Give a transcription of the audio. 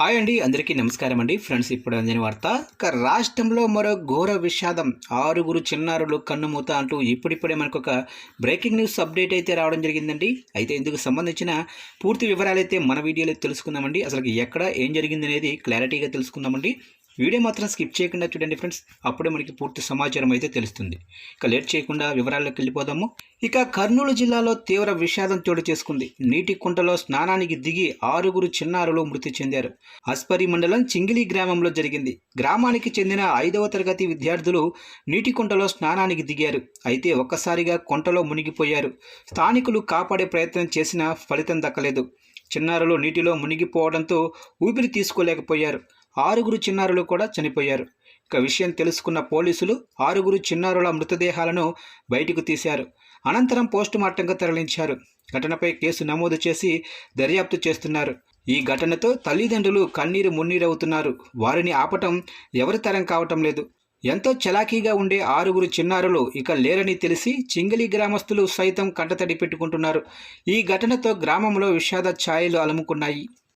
Hi అండి అందరికీ నమస్కారం అండి. ఫ్రెండ్స్ ఇప్పుడు అందిన వార్త ఇక రాష్ట్రంలో మరో ఘోర విషాదం. ఆరుగురు చిన్నారులు కన్నుమూత అంటూ ఇప్పుడిప్పుడే మనకు ఒక బ్రేకింగ్ న్యూస్ అప్డేట్ అయితే రావడం జరిగిందండి. అయితే ఇందుకు సంబంధించిన పూర్తి వివరాలు అయితే మన వీడియోలో తెలుసుకుందామండి. అసలు ఎక్కడ ఏం జరిగింది అనేది క్లారిటీగా తెలుసుకుందామండి. వీడియో మాత్రం స్కిప్ చేయకుండా చూడండి ఫ్రెండ్స్. అప్పుడే మనకి పూర్తి సమాచారం అయితే తెలుస్తుంది. ఇక లేట్ చేయకుండా వివరాల్లోకి వెళ్ళిపోదాము. ఇక కర్నూలు జిల్లాలో తీవ్ర విషాదం చోటు చేసుకుంది. నీటి కుంటలో స్నానానికి దిగి ఆరుగురు చిన్నారులు మృతి చెందారు. అస్పరి మండలం చింగిలి గ్రామంలో జరిగింది. గ్రామానికి చెందిన ఐదవ తరగతి విద్యార్థులు నీటి కుంటలో స్నానానికి దిగారు. అయితే ఒక్కసారిగా కుంటలో మునిగిపోయారు. స్థానికులు కాపాడే ప్రయత్నం చేసినా ఫలితం దక్కలేదు. చిన్నారులు నీటిలో మునిగిపోవడంతో ఊపిరి తీసుకోలేకపోయారు. ఆరుగురు చిన్నారులు కూడా చనిపోయారు. ఇక విషయం తెలుసుకున్న పోలీసులు ఆరుగురు చిన్నారుల మృతదేహాలను బయటకు తీశారు. అనంతరం పోస్టుమార్టంగా తరలించారు. ఘటనపై కేసు నమోదు చేసి దర్యాప్తు చేస్తున్నారు. ఈ ఘటనతో తల్లిదండ్రులు కన్నీరు మున్నీరవుతున్నారు. వారిని ఆపటం ఎవరి తరం కావటం లేదు. ఎంతో చలాకీగా ఉండే ఆరుగురు చిన్నారులు ఇక లేరని తెలిసి చింగలి గ్రామస్తులు సైతం కంటతడి పెట్టుకుంటున్నారు. ఈ ఘటనతో గ్రామంలో విషాద ఛాయలు అలుముకున్నాయి.